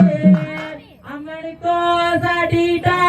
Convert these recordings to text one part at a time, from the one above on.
Amar ko zadi da.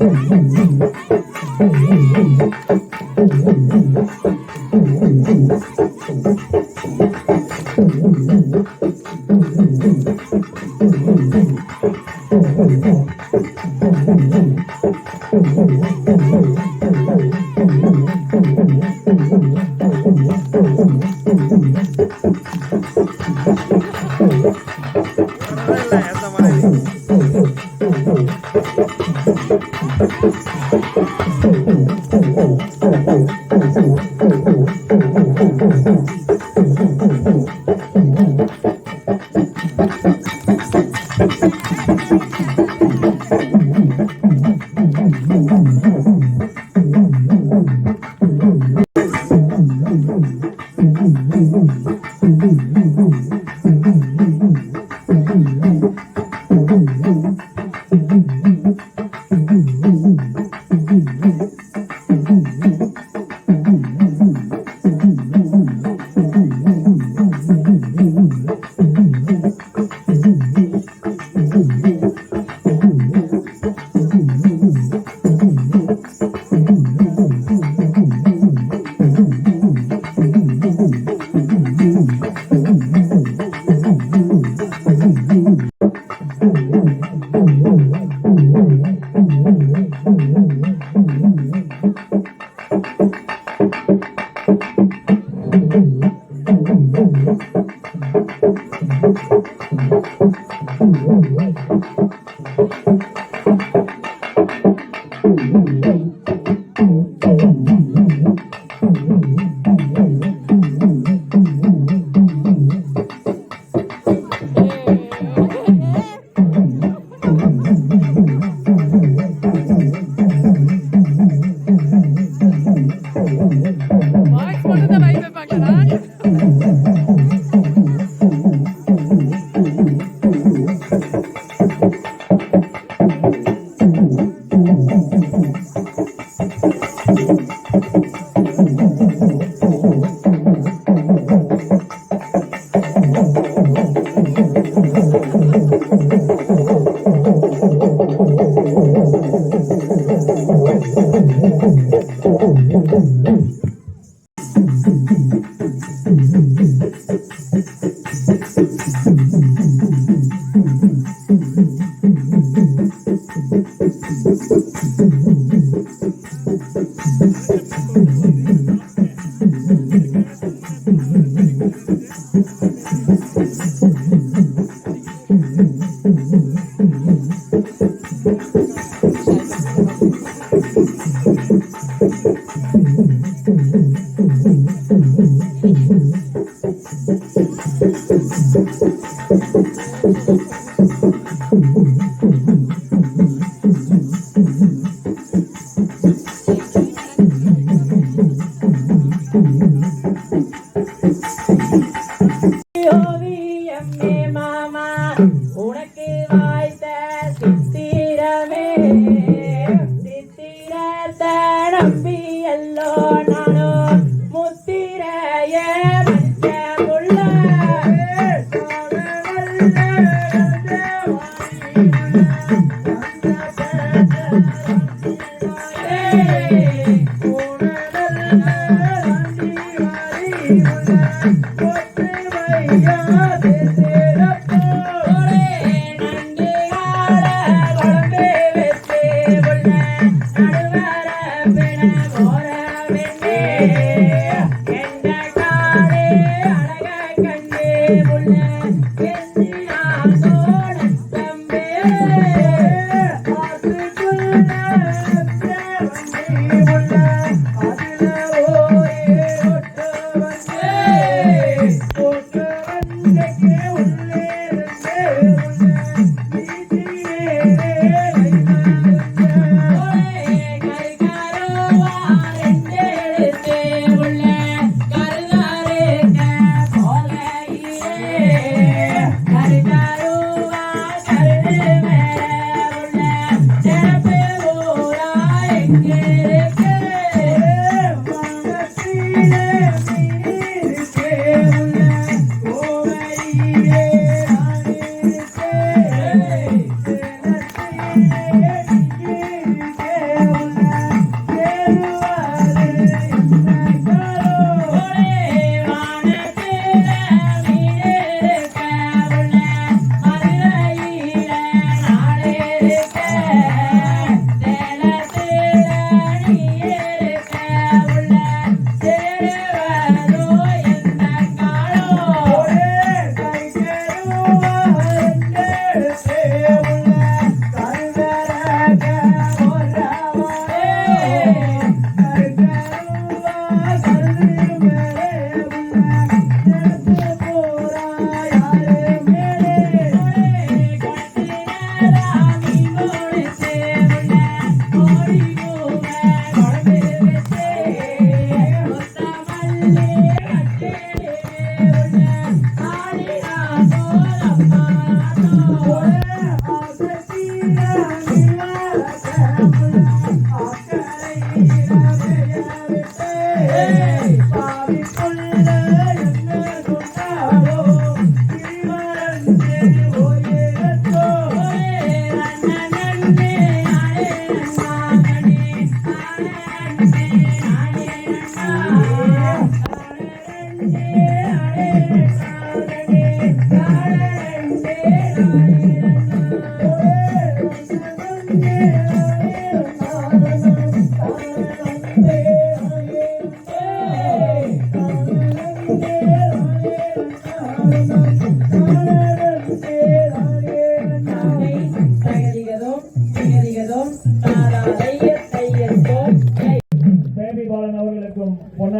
Oh, でもでもでもでも。ママ、俺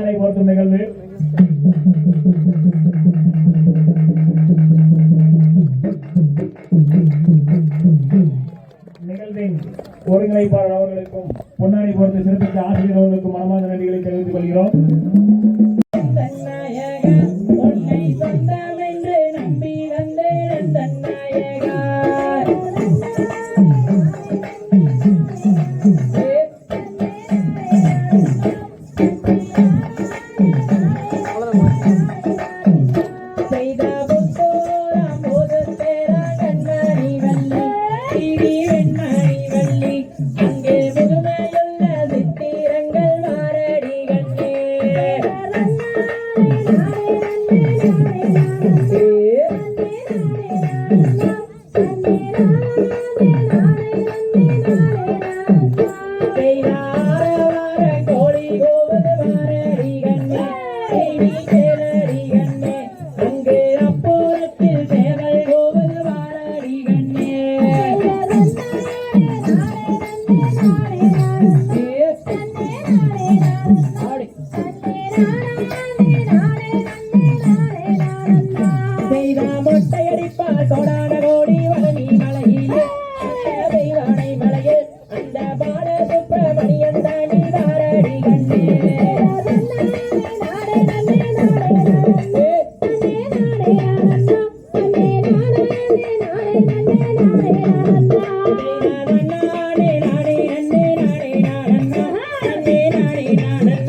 பொன்னாடை போர்த்தும் நிகழ்வு. நிகழ்வின் ஒருங்கிணைப்பாளர் அவர்களுக்கும் பொன்னாடி போர்த்து சிறப்பித்த ஆசிரியர் அவர்களுக்கும் மனமார்ந்த நன்றிகளை தெரிவித்துக் கொள்கிறோம். நானண்ணா அண்ணே நானே நானண்ணா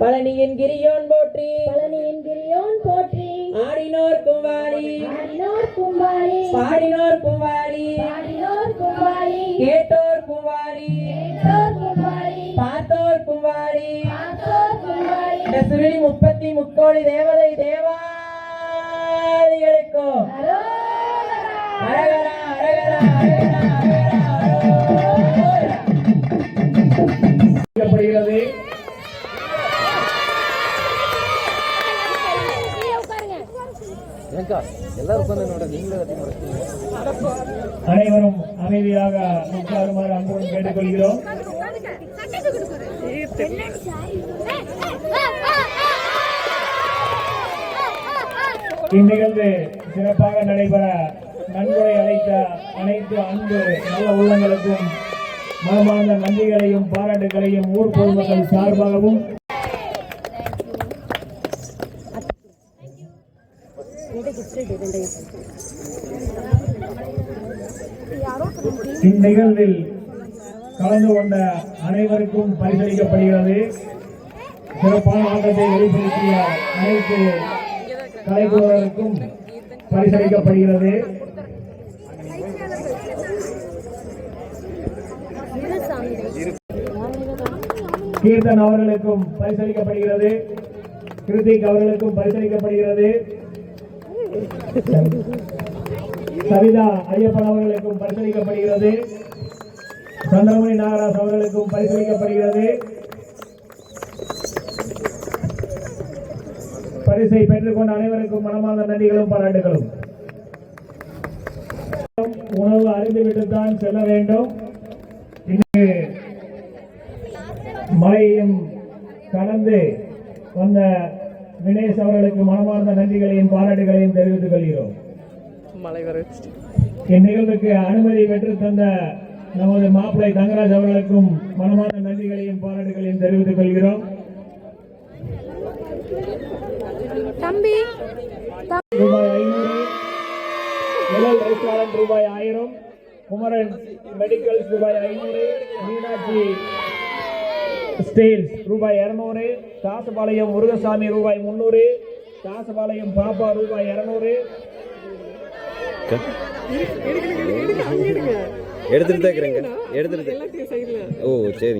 பழனியின் கிரியோன் போற்றி. பழனியின் கிரியோன் போற்றி. ஆடினோர் கும்பாரி ஆடினோர் கும்பாரி பாடினோர் கும்பாரி ஆடினோர் கும்பாரி கேட்டோர் கும்பாரி கேட்டோர் கும்பாரி பார்த்தோர் கும்பாரி பார்த்தோர் கும்பாரி இந்த சுருளி முப்பத்தி முக்கோடி தேவதை அனைவரும் அமைதியாக உட்காருமாறு அன்புடன் கேட்டுக்கொள்கிறோம். இந்நிகழ்வு சிறப்பாக நடைபெற நன்கொடை அழைத்த அனைத்து அன்பு நல்ல உள்ளங்களுக்கும் மனமார்ந்த நன்றிகளையும் பாராட்டுகளையும் ஊர் பொதுமக்கள் சார்பாகவும் இந்நிகழ்வில் கலந்து கொண்ட அனைவருக்கும் பரிசளிக்கப்படுகிறது. சிறப்பான ஆட்டத்தை வெளிப்படுத்திய அனைத்து கலைக்குழுவினருக்கும் பரிசளிக்கப்படுகிறது. கீர்த்தன் அவர்களுக்கும் பரிசளிக்கப்படுகிறது. கிருத்திக் அவர்களுக்கும் பரிசளிக்கப்படுகிறது. சவிதா ஐயப்பன் அவர்களுக்கும் பரிசளிக்கப்படுகிறது சந்திரமணி நாகராஜ் அவர்களுக்கும் பரிசளிக்கப்படுகிறது பரிசை பெற்றுக்கொண்ட அனைவருக்கும் மனமார்ந்த நன்றிகளும் பாராட்டுகளும். உணவு அறிந்துவிட்டுத்தான் செல்ல வேண்டும். இன்று மழையும் கடந்து வந்த வினேஷ் அவர்களுக்கு மனமார்ந்த நன்றிகளையும் பாராட்டுகளையும் தெரிவித்துக் கொள்கிறோம். இந்நிகழ்வுக்கு அனுமதி பெற்று தந்த நமது மாப்பிள்ளை தங்கராஜ் அவர்களுக்கும் மனமார்ந்த நன்றிகளையும் பாராட்டுகளையும் தெரிவித்துக் கொள்கிறோம். தம்பி ரூபாய் ஐநூறு நிழல் ரெஸ்டாரண்ட் ரூபாய் ஆயிரம் குமரன் மெடிக்கல்ஸ் ரூபாய் ஐநூறு மீனாட்சி ஸ்டீல்ஸ் ரூபாய் இருநூறு தாசபாளையம் முருகசாமி ரூபாய் முந்நூறு தாசபாளையம் பாப்பா ரூபாய் இருநூறு.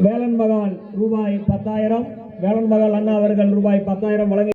வேலன் மகால் ரூபாய் பத்தாயிரம் வேலன் மகால் அண்ணா அவர்கள் ரூபாய் பத்தாயிரம் வழங்கி